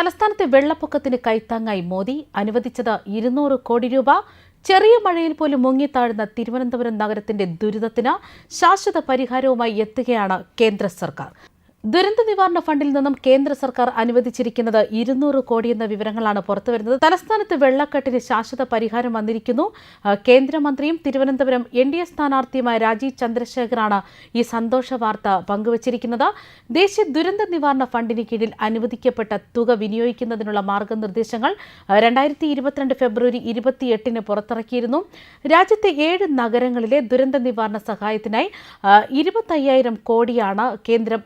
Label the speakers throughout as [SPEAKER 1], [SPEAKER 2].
[SPEAKER 1] തലസ്ഥാനത്തെ വെള്ളപ്പൊക്കത്തിന് കൈത്താങ്ങായി മോദി. അനുവദിച്ചത് ഇരുന്നൂറ് കോടി രൂപ. ചെറിയ മഴയിൽ പോലും മുങ്ങിത്താഴുന്ന തിരുവനന്തപുരം നഗരത്തിന്റെ ദുരിതത്തിന് ശാശ്വത പരിഹാരവുമായി എത്തുകയാണ് കേന്ദ്ര സർക്കാർ. ദുരന്ത നിവാരണ ഫണ്ടിൽ നിന്നും കേന്ദ്ര സർക്കാർ അനുവദിച്ചിരിക്കുന്നത് ഇരുന്നൂറ് കോടി എന്ന വിവരങ്ങളാണ് പുറത്തുവരുന്നത് തലസ്ഥാനത്ത് വെള്ളക്കെട്ടിന് ശാശ്വത പരിഹാരം വന്നിരിക്കുന്നു. കേന്ദ്രമന്ത്രിയും തിരുവനന്തപുരം എൻ ഡി എ സ്ഥാനാർത്ഥിയുമായ രാജീവ് ചന്ദ്രശേഖറാണ് ഈ സന്തോഷ വാർത്ത പങ്കുവച്ചിരിക്കുന്നത്. ദേശീയ ദുരന്ത നിവാരണ ഫണ്ടിന് കീഴിൽ അനുവദിക്കപ്പെട്ട തുക വിനിയോഗിക്കുന്നതിനുള്ള മാർഗനിർദ്ദേശങ്ങൾ രണ്ടായിരത്തി ഇരുപത്തിരണ്ട് ഫെബ്രുവരി ഇരുപത്തിയെട്ടിന് പുറത്തിറക്കിയിരുന്നു. രാജ്യത്തെ ഏഴ് നഗരങ്ങളിലെ ദുരന്ത നിവാരണ സഹായത്തിനായി ഇരുപത്തയ്യായിരം കോടിയാണ് കേന്ദ്രം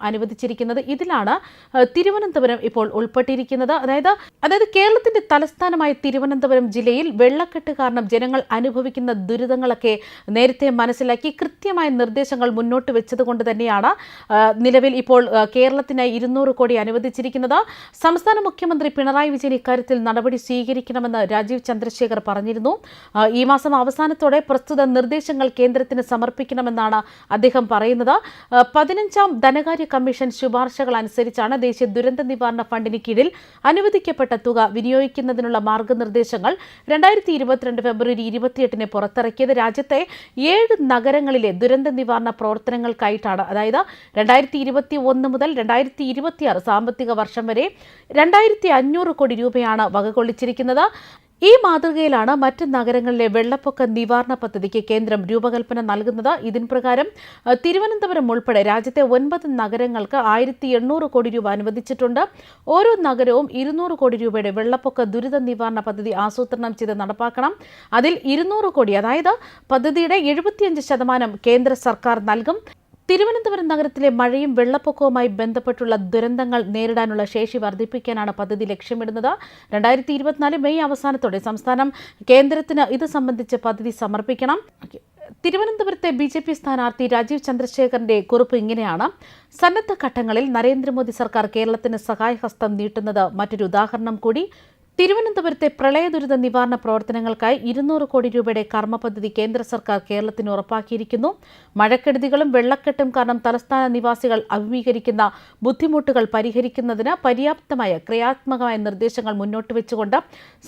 [SPEAKER 1] അനുവദിച്ചിരിക്കുന്നത് ഇതിലാണ് തിരുവനന്തപുരം ഇപ്പോൾ ഉൾപ്പെട്ടിരിക്കുന്നത്. അതായത് അതായത് കേരളത്തിന്റെ തലസ്ഥാനമായ തിരുവനന്തപുരം ജില്ലയിൽ വെള്ളക്കെട്ട് കാരണം ജനങ്ങൾ അനുഭവിക്കുന്ന ദുരിതങ്ങളൊക്കെ നേരത്തെ മനസ്സിലാക്കി കൃത്യമായ നിർദ്ദേശങ്ങൾ മുന്നോട്ട് വെച്ചതുകൊണ്ട് തന്നെയാണ് നിലവിൽ ഇപ്പോൾ കേരളത്തിന് ഇരുന്നൂറ് കോടി അനുവദിച്ചിരിക്കുന്നത്. സംസ്ഥാന മുഖ്യമന്ത്രി പിണറായി വിജയൻ ഇക്കാര്യത്തിൽ നടപടി സ്വീകരിക്കണമെന്ന് രാജീവ് ചന്ദ്രശേഖർ പറഞ്ഞിരുന്നു. ഈ മാസം അവസാനത്തോടെ പ്രസ്തുത നിർദ്ദേശങ്ങൾ കേന്ദ്രത്തിന് സമർപ്പിക്കണമെന്നാണ് അദ്ദേഹം പറയുന്നത്. പതിനഞ്ചാം ധനകാര്യ കമ്മീഷൻ ശുപാർശകൾ അനുസരിച്ചാണ് ദേശീയ ദുരന്ത നിവാരണ ഫണ്ടിന് കീഴിൽ അനുവദിക്കപ്പെട്ട തുക വിനിയോഗിക്കുന്നതിനുള്ള മാർഗനിർദ്ദേശങ്ങൾ രണ്ടായിരത്തി ഇരുപത്തിരണ്ട് ഫെബ്രുവരി ഇരുപത്തിയെട്ടിന് പുറത്തിറക്കിയത് രാജ്യത്തെ ഏഴ് നഗരങ്ങളിലെ ദുരന്ത നിവാരണ പ്രവർത്തനങ്ങൾക്കായിട്ടാണ്. അതായത് രണ്ടായിരത്തി ഇരുപത്തി ഒന്ന് മുതൽ രണ്ടായിരത്തി ഇരുപത്തിയാറ് സാമ്പത്തിക വർഷം വരെ രണ്ടായിരത്തി അഞ്ഞൂറ് കോടി രൂപയാണ് വകകൊള്ളിച്ചിരിക്കുന്നത്. ഈ മാതൃകയിലാണ് മറ്റ് നഗരങ്ങളിലെ വെള്ളപ്പൊക്ക നിവാരണ പദ്ധതിക്ക് കേന്ദ്രം രൂപകൽപ്പന നൽകുന്നത്. ഇതിൻ പ്രകാരം തിരുവനന്തപുരം ഉൾപ്പെടെ രാജ്യത്തെ ഒൻപത് നഗരങ്ങൾക്ക് ആയിരത്തി എണ്ണൂറ് കോടി രൂപ അനുവദിച്ചിട്ടുണ്ട്. ഓരോ നഗരവും ഇരുന്നൂറ് കോടി രൂപയുടെ വെള്ളപ്പൊക്ക ദുരിത നിവാരണ പദ്ധതി ആസൂത്രണം ചെയ്ത് നടപ്പാക്കണം. അതിൽ ഇരുന്നൂറ് കോടി അതായത് പദ്ധതിയുടെ എഴുപത്തിയഞ്ച് ശതമാനം കേന്ദ്ര സർക്കാർ നൽകും. തിരുവനന്തപുരം നഗരത്തിലെ മഴയും വെള്ളപ്പൊക്കവുമായി ബന്ധപ്പെട്ടുള്ള ദുരന്തങ്ങൾ നേരിടാനുള്ള ശേഷി വർദ്ധിപ്പിക്കാനാണ് പദ്ധതി ലക്ഷ്യമിടുന്നത്. രണ്ടായിരത്തി ഇരുപത്തിനാല് മെയ് അവസാനത്തോടെ സംസ്ഥാനം കേന്ദ്രത്തിന് ഇത് സംബന്ധിച്ച് പദ്ധതി സമർപ്പിക്കണം. തിരുവനന്തപുരത്തെ ബി ജെ പി സ്ഥാനാർത്ഥി രാജീവ് ചന്ദ്രശേഖറിന്റെ കുറിപ്പ് ഇങ്ങനെയാണ്. സന്നദ്ധ ഘട്ടങ്ങളിൽ നരേന്ദ്രമോദി സർക്കാർ കേരളത്തിന് സഹായഹസ്തം നീട്ടുന്നത് മറ്റൊരു ഉദാഹരണം കൂടി. തിരുവനന്തപുരത്തെ പ്രളയ ദുരിത നിവാരണ പ്രവർത്തനങ്ങൾക്കായി ഇരുന്നൂറ് കോടി രൂപയുടെ കർമ്മ പദ്ധതി കേന്ദ്ര സർക്കാർ കേരളത്തിന് ഉറപ്പാക്കിയിരിക്കുന്നു. മഴക്കെടുതികളും വെള്ളക്കെട്ടും കാരണം തലസ്ഥാന നിവാസികൾ അഭിമുഖീകരിക്കുന്ന ബുദ്ധിമുട്ടുകൾ പരിഹരിക്കുന്നതിന് പര്യാപ്തമായ ക്രിയാത്മകമായ നിർദ്ദേശങ്ങൾ മുന്നോട്ട് വെച്ചുകൊണ്ട്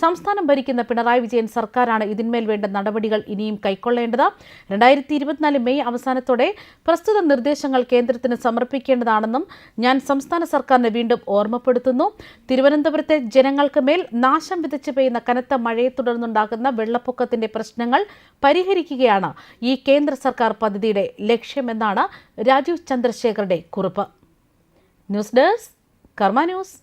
[SPEAKER 1] സംസ്ഥാനം ഭരിക്കുന്ന പിണറായി വിജയൻ സർക്കാരാണ് ഇതിന്മേൽ വേണ്ട നടപടികൾ ഇനിയും കൈക്കൊള്ളേണ്ടത്. രണ്ടായിരത്തി ഇരുപത്തിനാല് മെയ് അവസാനത്തോടെ പ്രസ്തുത നിർദ്ദേശങ്ങൾ കേന്ദ്രത്തിന് സമർപ്പിക്കേണ്ടതാണെന്നും ഞാൻ സംസ്ഥാന സർക്കാരിനെ വീണ്ടും ഓർമ്മപ്പെടുത്തുന്നു. തിരുവനന്തപുരത്തെ ജനങ്ങൾക്ക് മേൽ നാശം വിതച്ചു പെയ്യുന്ന കനത്ത മഴയെ തുടർന്നുണ്ടാകുന്ന വെള്ളപ്പൊക്കത്തിന്റെ പ്രശ്നങ്ങൾ പരിഹരിക്കുകയാണ് ഈ കേന്ദ്ര സർക്കാർ പദ്ധതിയുടെ ലക്ഷ്യമെന്നാണ് രാജീവ് ചന്ദ്രശേഖറുടെ കുറിപ്പ്. News desk Karma news.